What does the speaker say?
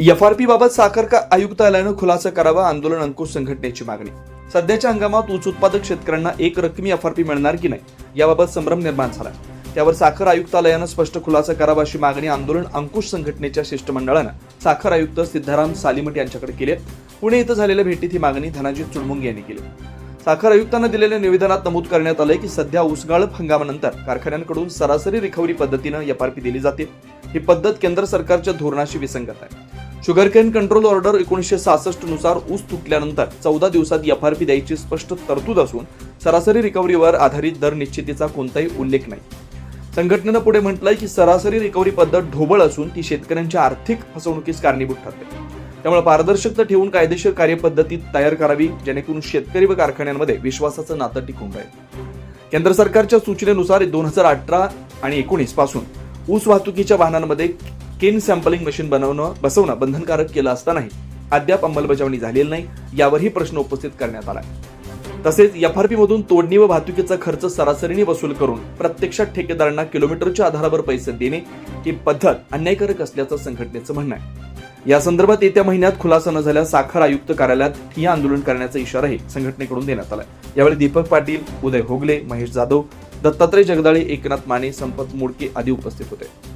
F R P बाबत साखर का आयुक्तालयानं खुलासा करावा आंदोलन अंकुश संघटनेची मागणी. सध्याच्या हंगामात ऊस उत्पादक शेतकऱ्यांना एक रकमी एफ आर पी मिळणार की नाही? याबाबत संभ्रम निर्माण झाला. त्यावर साखर आयुक्तालयानं स्पष्ट खुलासा करावा अशी मागणी आंदोलन अंकुश संघटनेच्या शिष्टमंडळानं साखर आयुक्त सिद्धाराम सालिमट यांच्याकडे केली आहे. पुणे इथं झालेल्या भेटीत ही मागणी धनाजी चुडमुंग यांनी केली. साखर आयुक्तांना दिलेल्या निवेदनात नमूद करण्यात आलंय की सध्या ऊसगाळप हंगामानंतर कारखान्यांकडून सरासरी रिकव्हरी पद्धतीनं एफ आर पी दिली जाते. ही पद्धत केंद्र सरकारच्या धोरणाशी विसंगत आहे. शुगरकेन कंट्रोल ऑर्डर एकोणीसशे सहासष्टनुसार ऊस तुटल्यानंतर चौदा दिवसात एफ आर पी द्यायची स्पष्ट तरतूद असून सरासरी रिकव्हरीवर आधारित दर निश्चितीचा कोणताही उल्लेख नाही. संघटनेनं पुढे म्हटलंय की सरासरी रिकव्हरी पद्धत ढोबळ असून ती शेतकऱ्यांच्या आर्थिक फसवणुकीस कारणीभूत ठरते. त्यामुळे पारदर्शकता ठेवून कायदेशीर कार्यपद्धती तयार करावी जेणेकरून शेतकरी व कारखान्यांमध्ये विश्वासाचं नातं टिकून राहील. केंद्र सरकारच्या सूचनेनुसार दोन हजार अठरा आणि एकोणीसपासून ऊस वाहतुकीच्या वाहनांमध्ये केन सॅम्पलिंग मशीन बनवणं बसवणं बंधनकारक केलं असतानाही अद्याप अंमलबजावणी झालेली नाही यावरही प्रश्न उपस्थित करण्यात आला तसेच एफ आर मधून तोडणी व वाहतुकीचा खर्च सरासरीने वसूल करून प्रत्यक्षात ठेकेदारांना किलोमीटरच्या आधारावर पैसे देणे ही पद्धत अन्यायकारक असल्याचं संघटनेचं म्हणणं आहे. या संदर्भात येत्या महिन्यात खुलासा न झाल्यास साखर आयुक्त कार्यालयात ठिय्या आंदोलन करण्याचा इशाराही संघटनेकडून देण्यात आला यावेळी दीपक पाटील उदय होगले महेश जाधव दत्तात्रय जगदाळे एकनाथ माने संपत मोडके आदी उपस्थित होते.